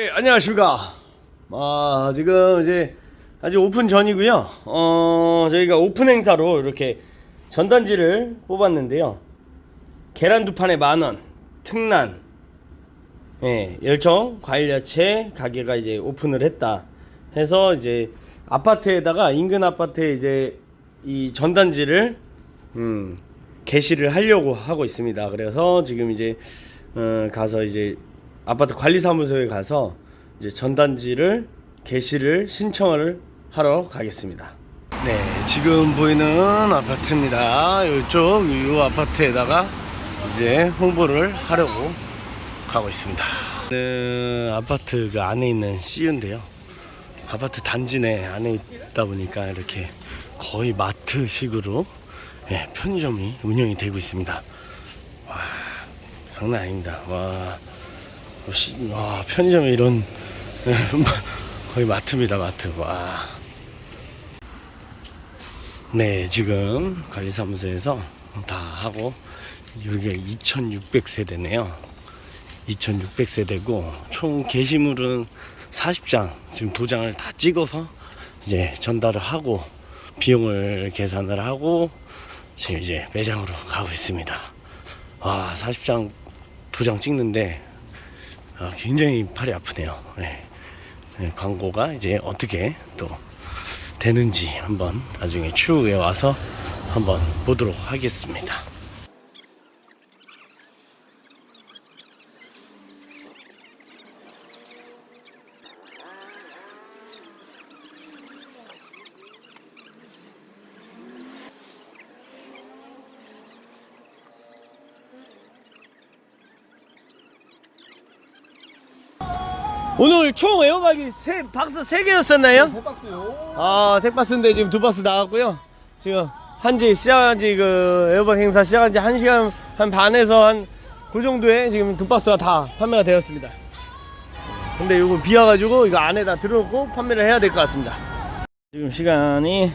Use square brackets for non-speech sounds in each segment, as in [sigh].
네, 안녕하십니까. 아, 지금 이제 아직 오픈 전이고요. 어, 저희가 오픈 행사로 이렇게 전단지를 뽑았는데요. 계란 두 판에 만 원, 특난, 예, 열정, 과일 야채 가게가 이제 오픈을 했다. 해서 이제 아파트에다가 인근 아파트에 이제 이 전단지를 음, 게시를 하려고 하고 있습니다. 그래서 지금 이제 어, 가서 이제 아파트 관리사무소에 가서 이제 전단지를 게시를 신청을 하러 가겠습니다. 네, 지금 보이는 아파트입니다. 이쪽 이 아파트에다가 이제 홍보를 하려고 가고 있습니다. 네, 아파트 그 안에 있는 CU인데요. 아파트 단지 내 안에 있다 보니까 이렇게 거의 마트식으로 예, 편의점이 운영이 되고 있습니다. 와, 장난 아닙니다. 와, 와 편의점에 이런 예, [laughs] 거의 마트입니다, 마트. 와. 네, 지금 관리사무소에서 다 하고 여기가 2,600세대네요. 2,600세대고 총 게시물은 40장 지금 도장을 다 찍어서 이제 전달을 하고 비용을 계산을 하고 지금 이제 매장으로 가고 있습니다. 아 40장 도장 찍는데 아, 굉장히 팔이 아프네요. 네. 네, 광고가 이제 어떻게 또 되는지 한번 나중에 추후에 와서 한번 보도록 하겠습니다. 오늘 총 에어박이 세 박스 세 개였었나요? 세 박스요. 아, 색 박스인데 지금 두 박스 나왔고요. 지금 한지 시작한 지 그 에어박 행사 시작한 지 1시간 한 반에서 한 그 정도에 지금 두 박스가 다 판매가 되었습니다. 근데 이거 비 와가지고 이거 안에다 들어놓고 판매를 해야 될 것 같습니다. 지금 시간이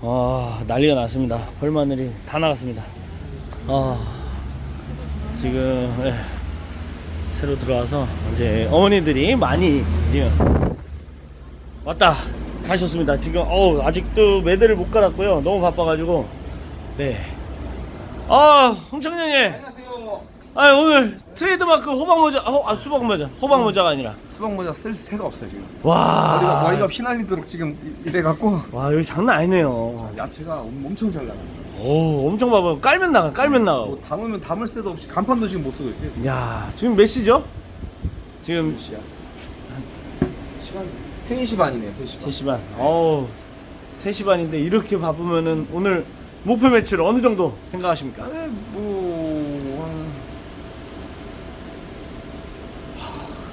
아 난리가 났습니다. 벌마늘이 다 나갔습니다. 아 지금 예, 새로 들어와서 이제 어머니들이 많이 왔다 가셨습니다. 지금 어우 아직도 매대를 못 갈았고요. 너무 바빠가지고 네. 아 홍청년님, 안녕하세요. 아 오늘 트레이드마크 호박 모자, 호, 아 수박 모자, 호박 모자가 아니라 수박 모자 쓸 새가 없어요 지금. 와, 머리가 머리가 피날리도록 지금 이- 이래 갖고 와 여기 장난 아니네요. 야채가 엄- 엄청 잘 나가. 오 엄청 봐봐 깔면 나가, 깔면 나가. 뭐 담으면 담을 새도 없이 간판도 지금 못 쓰고 있어요. 야 지금 몇 시죠? 지금 몇 시야? 시간 3시 반이네요. 3시 반. 3시 반. 어우 3시 반인데 이렇게 바쁘면은 오늘 목표 매출 어느 정도 생각하십니까? 아니 뭐 한...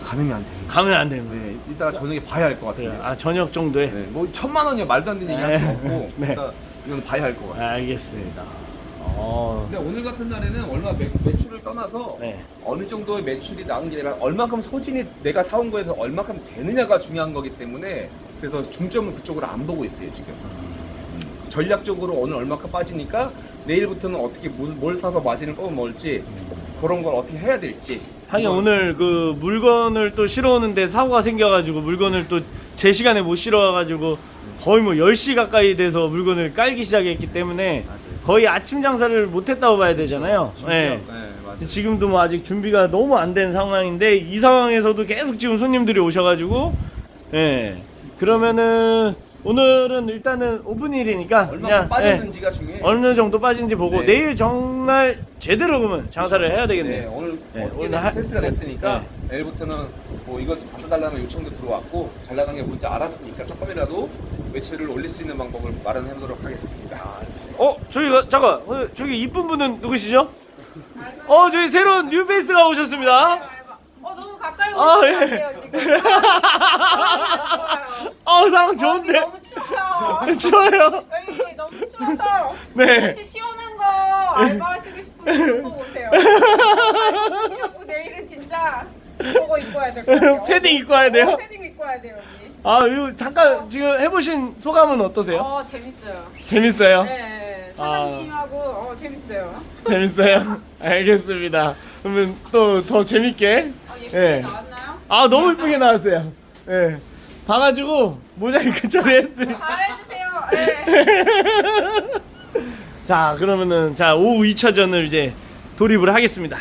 하, 가늠이 안 되는. 가면 안 됩니다. 네, 이따가 저녁에 봐야 할것 그래, 같은데. 아 저녁 정도에. 네, 뭐 천만 원이야 말도 안 되는 얘기 할 수 없고. 네. 일단 이건 봐야 할 것 같아요. 알겠습니다. 어, 근데 오늘 같은 날에는 얼마 매, 매출을 떠나서 네. 어느 정도의 매출이 나온 게 아니라 얼마큼 소진이 내가 사온 거에서 얼마큼 되느냐가 중요한 거기 때문에 그래서 중점은 그쪽으로 안 보고 있어요 지금 음. 전략적으로 오늘 얼마큼 빠지니까 내일부터는 어떻게 뭘, 뭘 사서 마진을 뽑아 먹을지 그런 걸 어떻게 해야 될지 하긴 오늘 그 물건을 또 실어오는데 사고가 생겨가지고 물건을 또 제 시간에 못 실어와가지고 거의 뭐 10시 가까이 돼서 물건을 깔기 시작했기 때문에 맞아요. 거의 아침 장사를 못했다고 봐야 되잖아요. 네. 네, 맞아요. 지금도 뭐 아직 준비가 너무 안 된 상황인데 이 상황에서도 계속 지금 손님들이 오셔가지고 예 그러면은 오늘은 일단은 오픈일이니까 그냥, 예, 빠졌는지가 중요해 어느 정도 빠진지 보고 네. 내일 정말 제대로 그러면 장사를 해야 되겠네요. 네, 오늘 네, 어떻게 오늘 든 하- 테스트가 됐으니까 네. 내일부터는 뭐 이거 바꿔달라는 요청도 들어왔고 잘 나간 게 뭔지 알았으니까 조금이라도 매출을 올릴 수 있는 방법을 마련해보도록 하겠습니다. 어 저기 가 잠깐 어, 저기 이쁜 분은 누구시죠? 어 저기 새로운 뉴페이스가 오셨습니다. 어 가까이 아, 오시면 예. 안 돼요 지금. 좋아요. 어 상황 여기 좋은데 너무 추워요. 좋아요. 여기 너무 추워서 네. 혹시 시원한 거 알바하시고 싶으면 꼭 오세요. 시렵고 내일은 진짜 그거 입고 와야 될 것 같아요. 패딩 입고 와야 돼요? 어, 패딩 입고 와야 돼요 여기. 아 이거 잠깐 지금 해보신 소감은 어떠세요? 어 재밌어요. 재밌어요? 네 사장님하고 어 재밌어요. 재밌어요? [laughs] 알겠습니다. 그러면 또 더 재밌게 어, 예쁘게 네. 나왔나요? 아 너무 이쁘게 나왔어요. 예. 봐가지고 모자이크 처리했어요. 잘해주세요. 네. [laughs] 자 그러면은 자 오후 2차전을 이제 돌입을 하겠습니다.